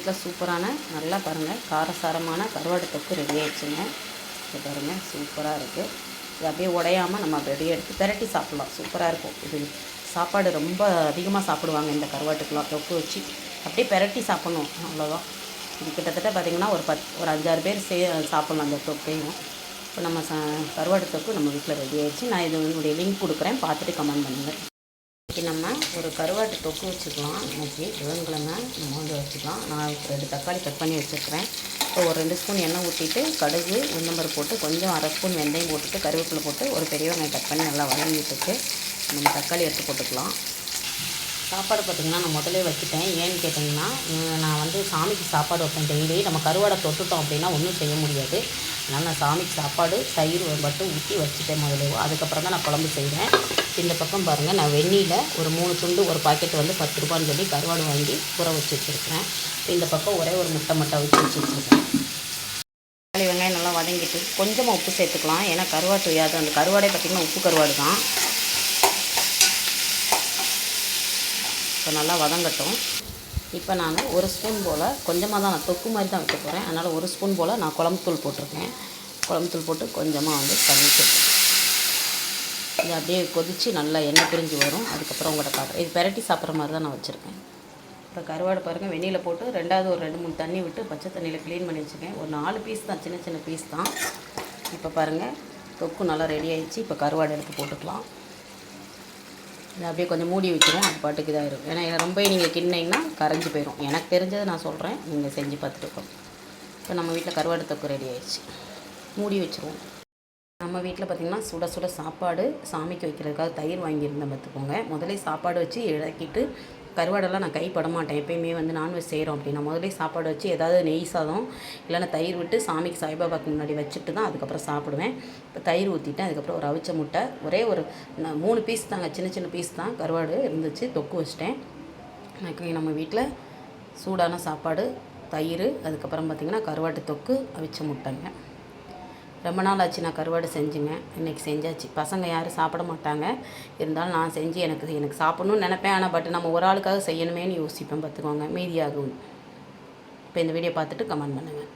வீட்டில் சூப்பரான நல்லா பாருங்கள் காரசாரமான கருவாடு தொக்கு ரெடி ஆயிடுச்சுங்க. இது பாருங்கள் சூப்பராக இருக்குது இது அப்படியே உடையாமல் நம்ம அப்படியே எடுத்து பெரட்டி சாப்பிட்லாம். சூப்பராக இருக்கும். இது சாப்பாடு ரொம்ப அதிகமாக சாப்பிடுவாங்க இந்த கருவாட்டுக்கெலாம் தொக்கு வச்சு அப்படியே பெரட்டி சாப்பிட்ணும். அவ்வளோதான் இது கிட்டத்தட்ட பார்த்திங்கன்னா ஒரு பத் ஒரு அஞ்சாறு பேர் சே சாப்பிட்லாம் அந்த தொக்கையும். இப்போ நம்ம ச கருவாடு தொக்கு நம்ம வீட்டில் ரெடி ஆயிடுச்சு. நான் இது என்னுடைய லிங்க் கொடுக்குறேன். பார்த்துட்டு கமெண்ட் பண்ணுங்கள் இன்றைக்கி நம்ம ஒரு கருவாட்டு தொக்கு வச்சுக்கலாம். இன்னைக்கு புதன்கிழமை நம்ம வந்து வச்சுக்கலாம். நான் இப்போ ரெண்டு தக்காளி கட் பண்ணி வச்சுருக்கிறேன். இப்போ ஒரு ரெண்டு ஸ்பூன் எண்ணெய் ஊற்றிட்டு கடுகு உளுந்தம்பருப்பு போட்டு கொஞ்சம் அரை ஸ்பூன் வெந்தயம் போட்டுட்டு கருவேப்பிலை போட்டு ஒரு பெரிய வெங்காயம் கட் பண்ணி நல்லா வதங்கிட்டுட்டு நம்ம தக்காளி எடுத்து போட்டுக்கலாம். சாப்பாடு பார்த்திங்கன்னா நான் முதலே வச்சுட்டேன். ஏன்னு கேட்டிங்கன்னா நான் வந்து சாமிக்கு சாப்பாடு வைப்பேன் டெய்லி. நம்ம கருவாடை தொட்டுட்டோம் அப்படின்னா ஒன்றும் செய்ய முடியாது. அதனால் நான் சாமிக்கு சாப்பாடு தயிர் மட்டும் ஊற்றி வச்சுட்டேன் முதலே அதுக்கப்புறம் தான் நான் குழம்பு செய்வேன். இந்த பக்கம் பாருங்கள் நான் வெந்நீரில் ஒரு மூணு துண்டு ஒரு பாக்கெட் வந்து பத்து ரூபான்னு சொல்லி கருவாடு வாங்கி ஊற வச்சு வச்சுருக்கிறேன். இந்த பக்கம் ஒரே ஒரு முட்டை முட்டை வச்சு வச்சு வச்சுருக்கேன் தக்காளி வெங்காயம் நல்லா வதங்கிட்டு கொஞ்சமாக உப்பு சேர்த்துக்கலாம். ஏன்னா கருவாட்டு அது அந்த கருவாடே பார்த்திங்கன்னா உப்பு கருவாடு தான். இப்போ நல்லா வதங்கட்டும். இப்போ நான் ஒரு ஸ்பூன் போல் கொஞ்சமாக தான் நான் தொக்கு மாதிரி தான் வைக்க போகிறேன் அதனால் ஒரு ஸ்பூன் போல் நான் குழம்புத்தூள் போட்டிருக்கேன். குழம்புத்தூள் போட்டு கொஞ்சமாக வந்து தண்ணி இது அப்படியே கொதித்து நல்லா எண்ணெய் பிரிஞ்சு வரும். அதுக்கப்புறம் உங்கள்கிட்ட பார்க்குறேன் இது பெரட்டி சாப்பிட்ற மாதிரி தான் நான் வச்சுருக்கேன். இப்போ கருவாடு பாருங்கள் வெந்நியில் போட்டு ரெண்டாவது ஒரு ரெண்டு மூணு தண்ணி விட்டு பச்சை தண்ணியில் க்ளீன் பண்ணி வச்சுருக்கேன். ஒரு நாலு பீஸ் தான் சின்ன சின்ன பீஸ் தான். இப்போ பாருங்கள் தொக்கு நல்லா ரெடி ஆகிடுச்சு இப்போ கருவாடு எடுத்து போட்டுக்கலாம். இதை அப்படியே கொஞ்சம் மூடி வச்சிரும் அது பாட்டுக்கு இதாகிடும் ஏன்னா இதை ரொம்ப நீங்கள் கிண்ணிங்கன்னா கரைஞ்சி போயிடும் எனக்கு தெரிஞ்சதை நான் சொல்கிறேன் நீங்கள் செஞ்சு பார்த்துட்டு இப்போ நம்ம வீட்டில் கருவாடு தொக்கு ரெடி ஆயிடுச்சு. மூடி வச்சுருவோம். நம்ம வீட்டில் பார்த்திங்கன்னா சுட சுட சாப்பாடு சாமிக்கு வைக்கிறதுக்காக தயிர் வாங்கியிருந்தேன் பார்த்துக்கோங்க முதலே சாப்பாடு வச்சு இறக்கிட்டு கருவாடெல்லாம் நான் கைப்பட மாட்டேன் எப்பயுமே வந்து நான்வெஜ் செய்கிறோம் அப்படின்னா முதல்ல சாப்பாடு வச்சு ஏதாவது நெய் சாதம் இல்லைன்னா தயிர் விட்டு சாமிக்கு சாய்பாபாக்கு முன்னாடி வச்சுட்டு தான் அதுக்கப்புறம் சாப்பிடுவேன். இப்போ தயிர் ஊற்றிட்டேன் அதுக்கப்புறம் ஒரு அவிச்ச முட்டை ஒரே ஒரு ந- மூணு பீஸ் தாங்க சின்ன சின்ன பீஸ் தான் கருவாடு இருந்துச்சு தொக்கு வச்சிட்டேன். எனக்கு நம்ம வீட்டில் சூடான சாப்பாடு தயிர் அதுக்கப்புறம் பார்த்திங்கன்னா கருவாட்டு தொக்கு அவிச்ச முட்டைங்க. ரொம்ப நாள் ஆச்சு நான் கருவாடு செஞ்சுங்க. இன்றைக்கி செஞ்சாச்சு. பசங்க யாரும் சாப்பிட மாட்டாங்க. இருந்தாலும் நான் செஞ்சு எனக்கு எனக்கு சாப்பிட்ணுன்னு நினப்பேன். ஆனால் பட் நம்ம ஒரு ஆளுக்காக செய்யணுமேன்னு யோசிப்பேன். பார்த்துக்கோங்க. மீதியாகும் இப்போ இந்த வீடியோ பார்த்துட்டு கமெண்ட் பண்ணுங்கள்